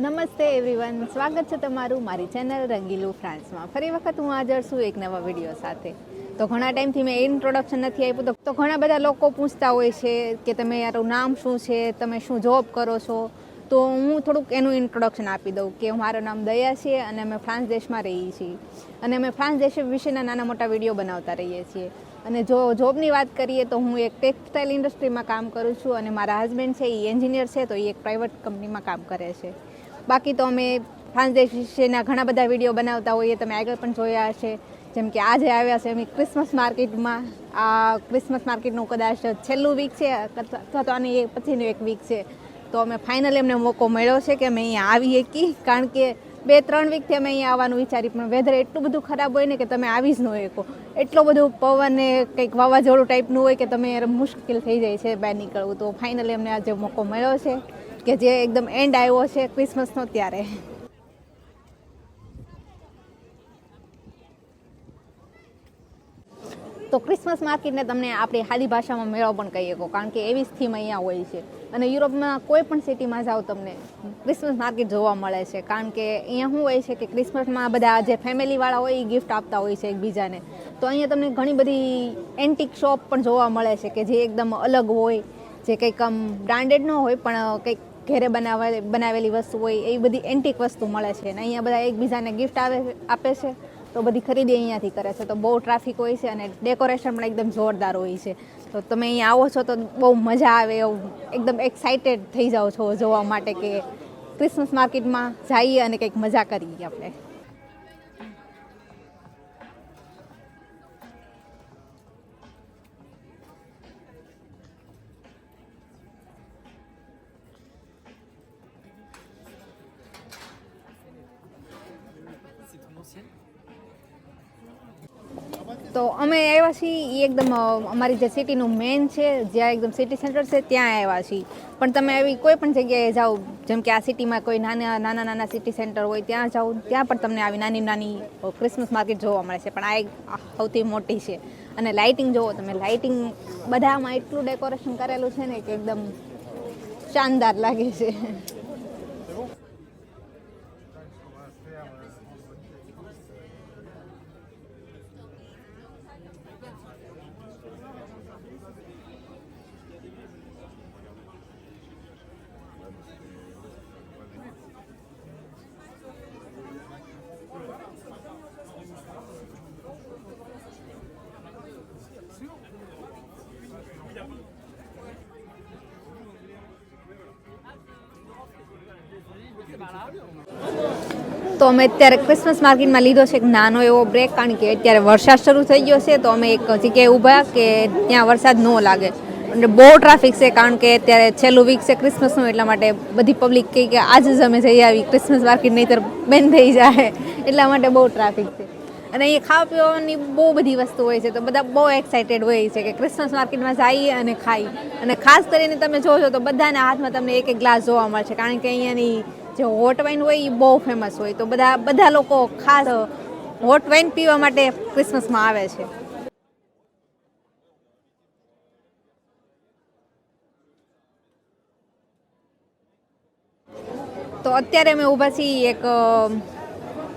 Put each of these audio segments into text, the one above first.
નમસ્તે એવરીવન સ્વાગત છે તમારું મારી ચેનલ રંગીલું ફ્રાન્સમાં. ફરી વખત હું હાજર છું એક નવા વીડિયો સાથે. તો ઘણા ટાઈમથી મેં ઇન્ટ્રોડક્શન નથી આપ્યું, તો- ઘણા બધા લોકો પૂછતા હોય છે કે તમે યારું નામ શું છે, તમે શું જોબ કરો છો? તો હું થોડુંક એનું ઇન્ટ્રોડક્શન આપી દઉં કે મારું નામ દયા છે અને અમે ફ્રાન્સ દેશમાં રહીએ છીએ. અને અમે ફ્રાન્સ દેશ વિશેના નાના મોટા વીડિયો બનાવતા રહીએ છીએ. અને જો જોબની વાત કરીએ તો હું એક ટેક્સટાઇલ ઇન્ડસ્ટ્રીમાં કામ કરું છું અને મારા હસબન્ડ છે, એ એન્જિનિયર છે, તો એ એક પ્રાઇવેટ કંપનીમાં કામ કરે છે. બાકી તો અમે ફ્રાન્સ દેશ વિશેના ઘણા બધા વીડિયો બનાવતા હોઈએ, તમે આગળ પણ જોયા હશે. જેમ કે આજે આવ્યા છે અમે ક્રિસમસ માર્કેટમાં. આ ક્રિસમસ માર્કેટનું કદાચ છેલ્લું વીક છે, અથવા તો આની પછીનું એક વીક છે. તો અમે ફાઇનલી અમને મોકો મળ્યો છે કે અમે અહીંયા આવી શકી કારણ કે બે, ત્રણ વીકથી અમે અહીંયા આવવાનું વિચારી પણ વેધર એટલું બધું ખરાબ હોય ને કે તમે આવી જ ન શકો. એટલો બધું પવન ને કંઈક વાવાઝોડું ટાઈપનું હોય કે તમે મુશ્કેલ થઈ જાય છે બહાર નીકળવું. તો ફાઇનલી અમને આજે મોકો મળ્યો છે. કે જે એકદમ એન્ડ આવ્યો છે ક્રિસમસનો ત્યારે. તો ક્રિસમસ માર્કેટને તમને આપણી હાદી ભાષામાં મેળો પણ કહી શકો, કારણ કે એવી થીમ અહીંયા હોય છે. અને યુરોપમાં કોઈ પણ સિટીમાં જાઓ તમને ક્રિસમસ માર્કેટ જોવા મળે છે. કારણ કે અહીંયા શું હોય છે કે ક્રિસમસમાં બધા જે ફેમિલીવાળા હોય એ ગિફ્ટ આપતા હોય છે એકબીજાને. તો અહીંયા તમને ઘણી બધી એન્ટિક શોપ પણ જોવા મળે છે કે જે એકદમ અલગ હોય, જે કંઈક આમ બ્રાન્ડેડ ન હોય, પણ કંઈક ઘેરે બનાવે, બનાવેલી વસ્તુ હોય, એવી બધી એન્ટિક વસ્તુ મળે છે. અને અહીંયા બધા એકબીજાને ગિફ્ટ આવે, આપે છે, તો બધી ખરીદી અહીંયાથી કરે છે. તો બહુ ટ્રાફિક હોય છે અને ડેકોરેશન પણ એકદમ જોરદાર હોય છે. તો તમે અહીંયા આવો છો તો બહુ મજા આવે એવું, એકદમ એક્સાઇટેડ થઈ જાઓ છો જોવા માટે કે ક્રિસમસ માર્કેટમાં જઈએ અને કંઈક મજા કરીએ આપણે. તો અમે આવ્યા છીએ એ એકદમ અમારી જે સિટીનું મેન છે, જ્યાં એકદમ સિટી સેન્ટર છે, ત્યાં આવ્યા છીએ. પણ તમે આવી કોઈ પણ જગ્યાએ જાઓ, જેમ કે આ સિટીમાં કોઈ નાના નાના નાના સિટી સેન્ટર હોય, ત્યાં જાઓ, ત્યાં પણ તમને આવી નાની નાની ક્રિસમસ માર્કેટ જોવા મળે છે. પણ આ એક સૌથી મોટી છે. અને લાઇટિંગ જુઓ તમે લાઇટિંગ બધામાં એટલું ડેકોરેશન કરેલું છે ને કે એકદમ શાનદાર લાગે છે. તો અમે અત્યારે ક્રિસમસ માર્કેટમાં લીધો છે એક નાનો એવો બ્રેક કારણ કે અત્યારે વરસાદ શરૂ થઈ ગયો છે, તો અમે એક જગ્યાએ ઊભા કે ત્યાં વરસાદ ન લાગે. અને બહુ ટ્રાફિક છે, કારણ કે અત્યારે છેલ્લું વીક છે ક્રિસમસનું એટલા માટે બધી પબ્લિક કહે કે આજે જ અમે જઈ આવી ક્રિસમસ માર્કેટ નહીંતર બંધ થઈ જાય. એટલા માટે બહુ ટ્રાફિક છે. અને અહીંયા ખાવા પીવાની બહુ બધી વસ્તુ હોય છે, તો બધા બહુ એક્સાઇટેડ હોય છે કે ક્રિસમસ માર્કેટમાં જઈએ અને ખાઈ અને ખાસ કરીને તમે જોશો તો બધાના હાથમાં તમને એક એક ગ્લાસ જોવા મળશે, કારણ કે અહીંયાની જે હોટ વાઇન હોય એ બહુ ફેમસ હોય. તો બધા બધા લોકો ખાસ હોટ વાઇન પીવા માટે ક્રિસમસમાં આવે છે. તો અત્યારે અમે ઊભા છીએ એક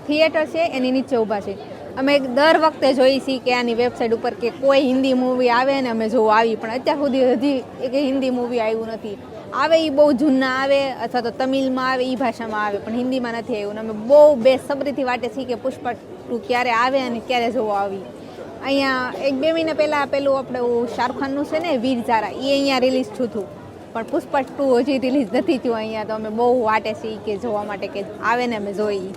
થિયેટર છે, એની નીચે ઊભા છે અમે દર વખતે જોઈ છીએ કે આની વેબસાઇટ ઉપર કે કોઈ હિન્દી મૂવી આવે ને અમે જોવા આવી પણ અત્યાર સુધી હજી એક હિન્દી મૂવી આવ્યું નથી. આવે એ બહુ જૂના આવે અથવા તો તમિલમાં આવે એ ભાષામાં આવે, પણ હિન્દીમાં નથી આવ્યું. અમે બહુ બેસબરીથી વાટે છીએ કે પુષ્પા ટુ ક્યારે આવે અને ક્યારે જોવા આવી. અહીંયા એક બે મહિના પહેલાં પેલું આપણે શાહરૂખ ખાનનું છે ને, વીર ઝારા એ અહીંયા રિલીઝ થયું હતું. પણ પુષ્પા ટુ હજી રિલીઝ નથી થયું અહીંયા, તો અમે બહુ વાટે છીએ કે જોવા માટે કે આવે ને અમે જોઈએ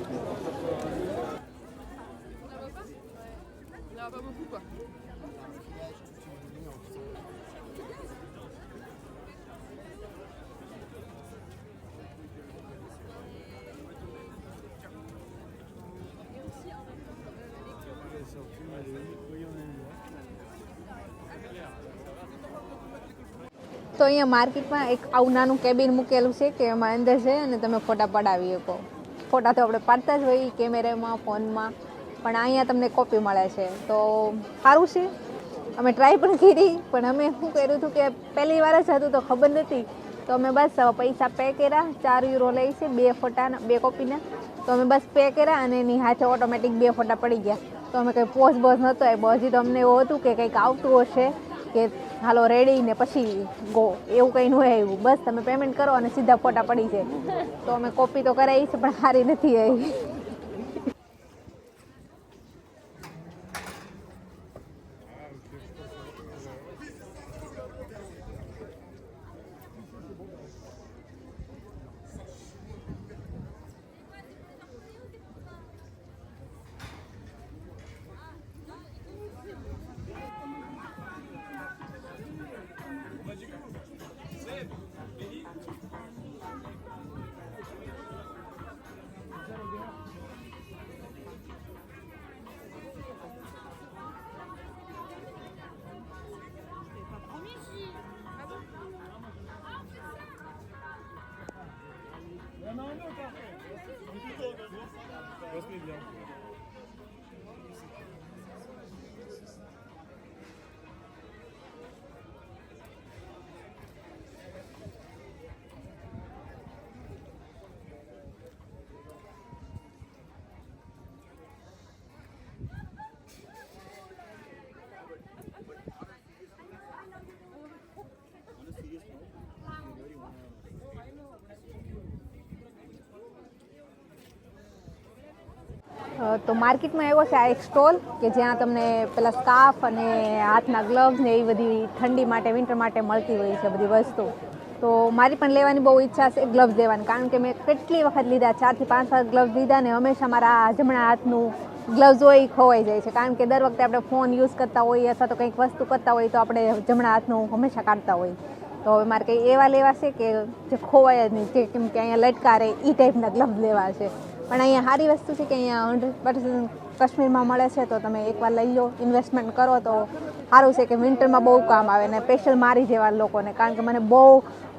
તો અહીંયા માર્કેટમાં એક આવું નાનું કેબિન મૂકેલું છે કે એમાં અંદર છે અને તમે ફોટા પડાવી શકો. ફોટા તો આપણે પાડતા જ હોઈએ કેમેરામાં, ફોનમાં, પણ અહીંયા તમને કોપી મળે છે. તો સારું છે. અમે ટ્રાય પણ કરી, પણ અમે શું કર્યું હતું કે પહેલી વાર જ હતું તો ખબર નથી. તો અમે બસ પૈસા પે કર્યા, ચાર યુરો લઈ છે, બે ફોટાના, બે કોપીના તો અમે બસ પે કર્યા અને એની હાથે ઓટોમેટિક બે ફોટા પડી ગયા. તો અમે કંઈ પોઝ બોઝ નહોતો એ બધી તો અમને એવું હતું કે કંઈક આવતું હશે, કે હાલો રેડી ને પછી ગો એવું કંઈ ન આવ્યું બસ તમે પેમેન્ટ કરો અને સીધા ફોટા પડી જાય. તો અમે કોપી તો કરાવી છે, પણ સારી નથી આવી. Goes me, Bill. તો માર્કેટમાં એવો છે આ એક સ્ટોલ કે જ્યાં તમને પેલા સ્કાફ અને હાથના ગ્લવ્સ ને એવી બધી ઠંડી માટે વિન્ટર માટે મળતી હોય છે બધી વસ્તુ. તો મારી પણ લેવાની બહુ ઈચ્છા છે ગ્લવ્સ લેવાની. કારણ કે મેં કેટલી વખત લીધા ચારથી પાંચ વાર ગ્લવ્સ લીધા ને હંમેશા મારા જમણા હાથનું ગ્લવ્સ હોય એ ખોવાઈ જાય છે. કારણ કે દર વખતે આપણે ફોન યુઝ કરતા હોઈએ અથવા તો કંઈક વસ્તુ કરતા હોઈએ તો આપણે જમણા હાથનું હંમેશા કાઢતા હોઈએ. તો હવે મારે કંઈ એવા લેવા છે કે જે ખોવાય જ નહીં, જે કેમ કે અહીંયા લટકા રહે એ ટાઈપના ગ્લવ્સ લેવા છે. પણ અહીંયા સારી વસ્તુ છે કે અહીંયા હંડ્રેડ પર્સન્ટ કાશ્મીરમાં મળે છે, તો તમે એકવાર લઈ લો. ઇન્વેસ્ટમેન્ટ કરો તો સારું છે કે વિન્ટરમાં બહુ કામ આવે ને સ્પેશિયલ મારી જેવા લોકોને. કારણ કે મને બહુ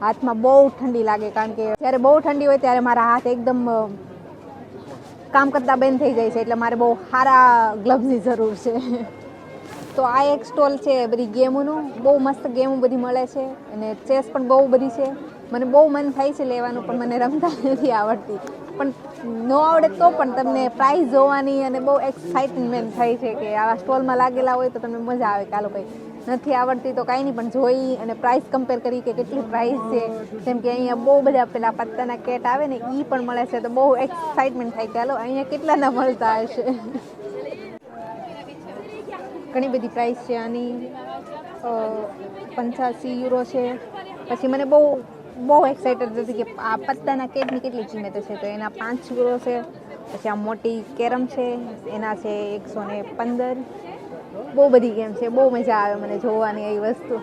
હાથમાં બહુ ઠંડી લાગે. કારણ કે જ્યારે બહુ ઠંડી હોય ત્યારે મારા હાથ એકદમ કામ કરતાં બંધ થઈ જાય છે. એટલે મારે બહુ સારા ગ્લવ્સની જરૂર છે. તો આ એક સ્ટોલ છે બધી ગેમોનું. બહુ મસ્ત ગેમો બધી મળે છે. અને ચેસ પણ બહુ બધી છે. મને બહુ મન થાય છે લેવાનું, પણ મને રમતા નથી આવડતી. પણ ન આવડે તો પણ તમને પ્રાઇઝ જોવાની અને બહુ એક્સાઇટમેન્ટ થાય છે કે આવા સ્ટોલમાં લાગેલા હોય તો તમને મજા આવે કે આ લોકો નથી આવડતી તો કાંઈ નહીં, પણ જોઈ અને પ્રાઇસ કમ્પેર કરી કે કેટલી પ્રાઇસ છે. જેમ કે અહીંયા બહુ બધા પેલા પત્તાના કેટ આવે ને એ પણ મળે છે, તો બહુ એક્સાઇટમેન્ટ થાય કે હાલો, અહીંયા કેટલાના મળતા હશે? ઘણી બધી પ્રાઇસ છે આની. પંચાસી યુરો છે. પછી મને બહુ બહુ એક્સાઇટેડ હતી કે આ પત્તાના કેટની કેટલી કિંમત છે તો એના પાંચ ગ્રો છે, પછી આ મોટી કેરમ છે, એના છે એકસો ને પંદર. બહુ બધી ગેમ છે, બહુ મજા આવે મને જોવાની એ વસ્તુ.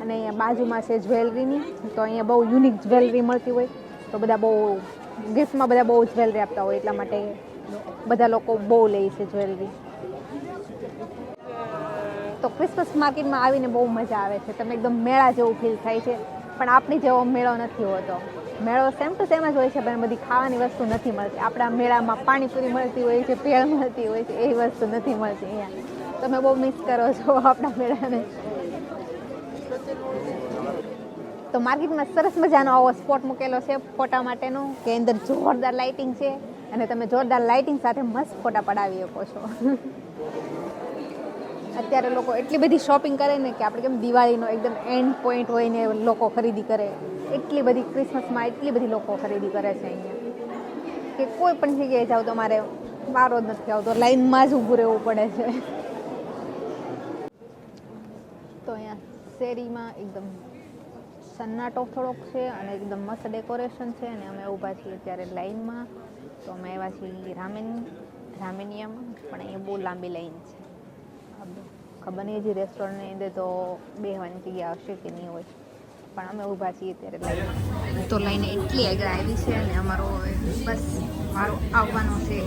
અને અહીંયા બાજુમાં છે જ્વેલરીની, તો અહીંયા બહુ યુનિક જ્વેલરી મળતી હોય. તો બધા બહુ ગિફ્ટમાં બધા બહુ જ્વેલરી આપતા હોય, એટલા માટે બધા લોકો બહુ લે છે જ્વેલરી. તો ક્રિસમસ માર્કેટમાં આવીને બહુ મજા આવે છે. તમે એકદમ મેળા જેવું ફીલ થાય છે. પણ આપણી જેવો મેળો નથી હોતો. મેળો સેમ ટુ સેમ જ હોય છે. પણ બધી ખાવાની વસ્તુ નથી મળતી. આપણા મેળામાં પાણીપુરી મળતી હોય છે, ભેળ મળતી હોય છે એ વસ્તુ નથી મળતી અહીંયા. તમે બહુ મિસ કરો છો આપણા મેળાને. તો માર્કેટમાં સરસ મજાનો આવો સ્પોટ મૂકેલો છે ફોટા માટેનો, કે અંદર જોરદાર લાઇટિંગ છે. અને તમે જોરદાર લાઇટિંગ સાથે મસ્ત ફોટા પડાવી શકો છો. અત્યારે લોકો એટલી બધી શોપિંગ કરે ને કે આપણે કેમ દિવાળીનો એકદમ એન્ડ પોઈન્ટ હોય ને લોકો ખરીદી કરે. એટલી બધી ક્રિસમસમાં એટલી બધી લોકો ખરીદી કરે છે અહીંયા. કે કોઈ પણ જગ્યાએ જાઓ તો મારે વારો જ નથી આવતો, લાઈનમાં જ ઊભું રહેવું પડે છે. તો અહીંયા શેરીમાં એકદમ સન્નાટો થોડોક છે અને એકદમ મસ્ત ડેકોરેશન છે અને અમે ઊભા છીએ અત્યારે લાઈનમાં. તો અમે આવ્યા છીએ રામેન રામેનિયામાં, પણ અહીંયા બહુ લાંબી લાઈન છે. ખબર નહીં હજી રેસ્ટોરન્ટની અંદર તો બેહવાની જગ્યા હશે કે નહીં હોય. પણ અમે ઊભા છીએ ત્યારે લાઈનમાં તો લઈને એટલી આગળ આવી છે અને અમારો બસ મારો આવવાનો છે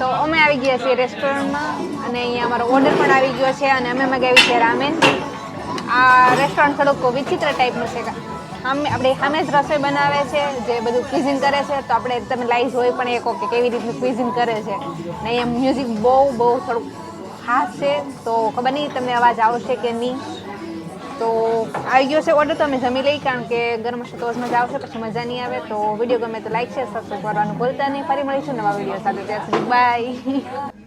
તો અમે આવી ગયા છીએ રેસ્ટોરન્ટમાં અને અહીંયા અમારો ઓર્ડર પણ આવી ગયો છે અને અમે મગાવ્યું છે રામેન આ રેસ્ટોરન્ટ થોડુંક વિચિત્ર ટાઈપનું છે. આમ આપણે સામે જ રસોઈ બનાવે છે, જે બધું ક્વિઝિંગ કરે છે, તો આપણે તમે લાઈવ જોઈ પણ શકો કે કેવી રીતનું ક્વિઝિંગ કરે છે. ને એમ મ્યુઝિક બહુ બહુ થોડુંક ખાસ છે, તો ખબર નહીં તમને અવાજ આવશે કે નહીં. તો આવી ગયો છે ઓર્ડર તો અમે જમી લઈ કારણ કે ગરમ હશે તો મજા આવશે, પછી મજા નહીં આવે. તો વીડિયો ગમે તો લાઈક શેર સબસ્ક્રાઈબ કરવાનું ભૂલતા નહીં. ફરી મળીશું નવા વીડિયો સાથે. ત્યાં સુધી બાય